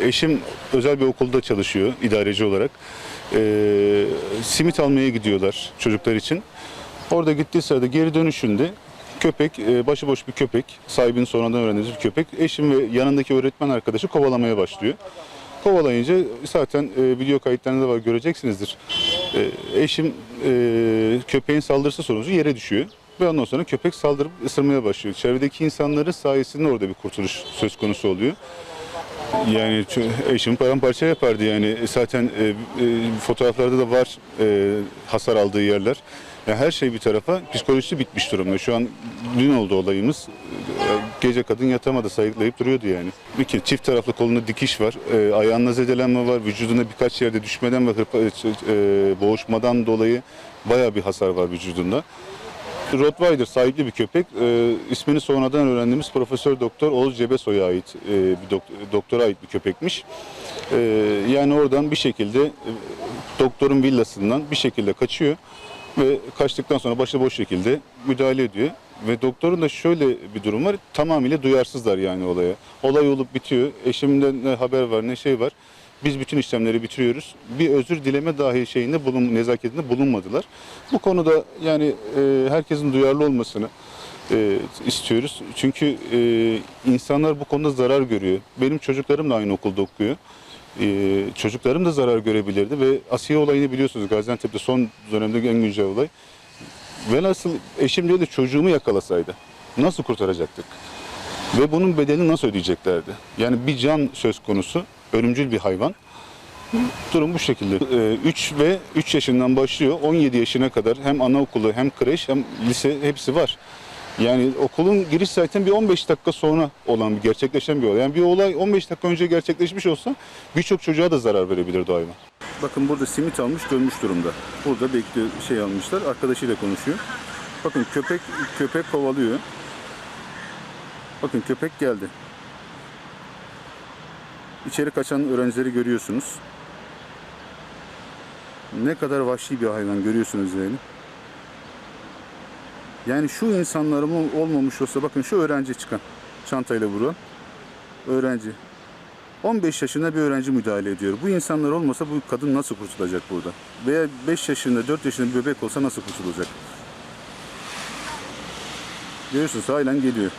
Eşim özel bir okulda çalışıyor idareci olarak. Ee, simit almaya gidiyorlar çocuklar için. Orada gittiği sırada geri dönüşünde köpek, e, başıboş bir köpek, sahibini sonradan öğrendiğimiz bir köpek, eşim ve yanındaki öğretmen arkadaşı kovalamaya başlıyor. Kovalayınca zaten e, video kayıtlarında var göreceksinizdir. E, eşim e, köpeğin saldırısı sonucu yere düşüyor. Ve ondan sonra köpek saldırıp ısırmaya başlıyor. Çevredeki insanların sayesinde orada bir kurtuluş söz konusu oluyor. Yani eşim paramparça yapardı yani zaten e, e, fotoğraflarda da var e, hasar aldığı yerler. Yani her şey bir tarafa psikolojisi bitmiş durumda. Şu an dün oldu olayımız. E, Gece kadın yatamadı sayıklayıp duruyordu yani. Kere çift taraflı kolunda dikiş var. E, ayağında zedelenme var. Vücudunda birkaç yerde düşmeden ve hırpa, e, boğuşmadan dolayı bayağı bir hasar var vücudunda. Rottweiler sahipli bir köpek. E, ismini sonradan öğrendiğimiz Profesör Doktor Oğuz Cebesoy'a ait e, bir dok- doktora ait bir köpekmiş. E, yani oradan bir şekilde e, doktorun villasından bir şekilde kaçıyor ve kaçtıktan sonra başıboş şekilde müdahale ediyor. Ve doktorun da şöyle bir durum var. Tamamıyla duyarsızlar yani olaya. Olay olup bitiyor. Eşimden ne haber var ne şey var. Biz bütün işlemleri bitiriyoruz. Bir özür dileme dahi şeyinde bulun, nezaketinde bulunmadılar. Bu konuda yani e, herkesin duyarlı olmasını e, istiyoruz. Çünkü e, insanlar bu konuda zarar görüyor. Benim çocuklarım da aynı okulda okuyor. E, çocuklarım da zarar görebilirdi ve Asiye olayını biliyorsunuz Gaziantep'te son dönemde en güncel olay. Velhasıl eşim diyordu çocuğumu yakalasaydı nasıl kurtaracaktık? Ve bunun bedelini nasıl ödeyeceklerdi? Yani bir can söz konusu, ölümcül bir hayvan. Durum bu şekilde. 3 ve 3 yaşından başlıyor. 17 yaşına kadar hem anaokulu hem kreş hem lise hepsi var. Yani okulun giriş zaten bir 15 dakika sonra olan bir gerçekleşen bir olay. Yani bir olay 15 dakika önce gerçekleşmiş olsa birçok çocuğa da zarar verebilirdi o hayvan. Bakın burada simit almış dönmüş durumda. Burada bekliyor şey almışlar. Arkadaşıyla konuşuyor. Bakın köpek köpek kovalıyor. Bakın köpek geldi. İçeri kaçan öğrencileri görüyorsunuz. Ne kadar vahşi bir hayvan görüyorsunuz yani. Yani şu insanların olmamış olsa bakın şu öğrenci çıkan çantayla vurulan öğrenci. 15 yaşında bir öğrenci müdahale ediyor. Bu insanlar olmasa bu kadın nasıl kurtulacak burada? Veya 5 yaşında 4 yaşında bir bebek olsa nasıl kurtulacak? Görüyorsunuz halen geliyor.